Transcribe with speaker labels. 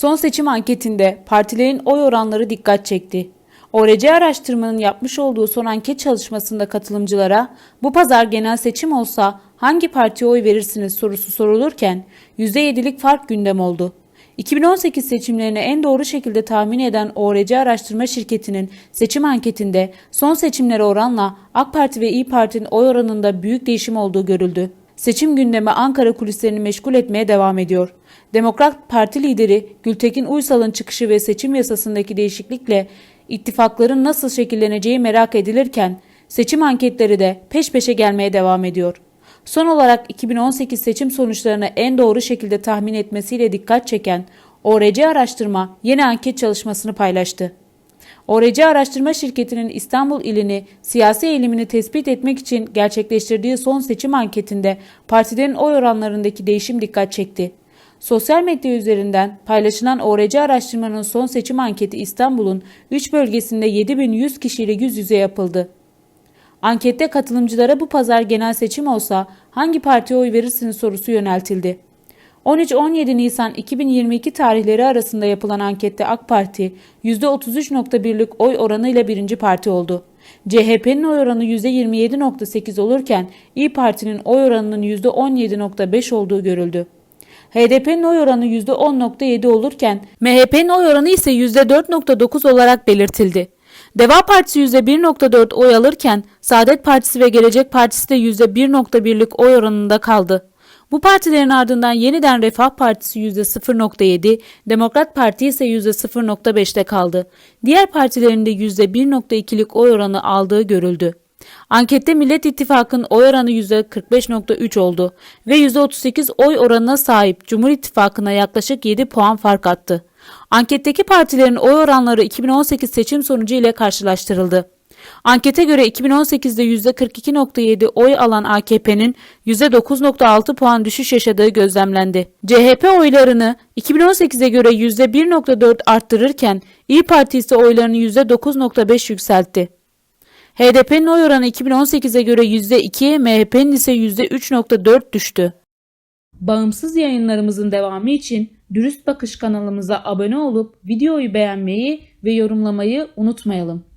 Speaker 1: Son seçim anketinde partilerin oy oranları dikkat çekti. ORC araştırmanın yapmış olduğu son anket çalışmasında katılımcılara bu pazar genel seçim olsa hangi partiye oy verirsiniz sorusu sorulurken %7'lik fark gündem oldu. 2018 seçimlerini en doğru şekilde tahmin eden ORC araştırma şirketinin seçim anketinde son seçimlere oranla AK Parti ve İyi Parti'nin oy oranında büyük değişim olduğu görüldü. Seçim gündemi Ankara kulislerini meşgul etmeye devam ediyor. Demokrat Parti lideri Gültekin Uysal'ın çıkışı ve seçim yasasındaki değişiklikle ittifakların nasıl şekilleneceği merak edilirken seçim anketleri de peş peşe gelmeye devam ediyor. Son olarak 2018 seçim sonuçlarını en doğru şekilde tahmin etmesiyle dikkat çeken ORC araştırma yeni anket çalışmasını paylaştı. ORC Araştırma Şirketi'nin İstanbul ilini siyasi eğilimini tespit etmek için gerçekleştirdiği son seçim anketinde partilerin oy oranlarındaki değişim dikkat çekti. Sosyal medya üzerinden paylaşılan ORC araştırmanın son seçim anketi İstanbul'un 3 bölgesinde 7100 kişiyle yüz yüze yapıldı. Ankette katılımcılara bu pazar genel seçim olsa hangi partiye oy verirsiniz sorusu yöneltildi. 13-17 Nisan 2022 tarihleri arasında yapılan ankette AK Parti %33.1'lik oy oranıyla birinci parti oldu. CHP'nin oy oranı %27.8 olurken İyi Parti'nin oy oranının %17.5 olduğu görüldü. HDP'nin oy oranı %10.7 olurken MHP'nin oy oranı ise %4.9 olarak belirtildi. Deva Partisi %1.4 oy alırken Saadet Partisi ve Gelecek Partisi de %1.1'lik oy oranında kaldı. Bu partilerin ardından yeniden Refah Partisi %0.7, Demokrat Parti ise %0.5'te kaldı. Diğer partilerin de %1.2'lik oy oranı aldığı görüldü. Ankette Millet İttifakı'nın oy oranı %45.3 oldu ve %38 oy oranına sahip Cumhur İttifakı'na yaklaşık 7 puan fark attı. Anketteki partilerin oy oranları 2018 seçim sonucu ile karşılaştırıldı. Ankete göre 2018'de %42.7 oy alan AKP'nin %9.6 puan düşüş yaşadığı gözlemlendi. CHP oylarını 2018'e göre %1.4 arttırırken İyi Parti ise oylarını %9.5 yükseltti. HDP'nin oy oranı 2018'e göre %2, MHP'nin ise %3.4 düştü. Bağımsız yayınlarımızın devamı için Dürüst Bakış kanalımıza abone olup videoyu beğenmeyi ve yorumlamayı unutmayalım.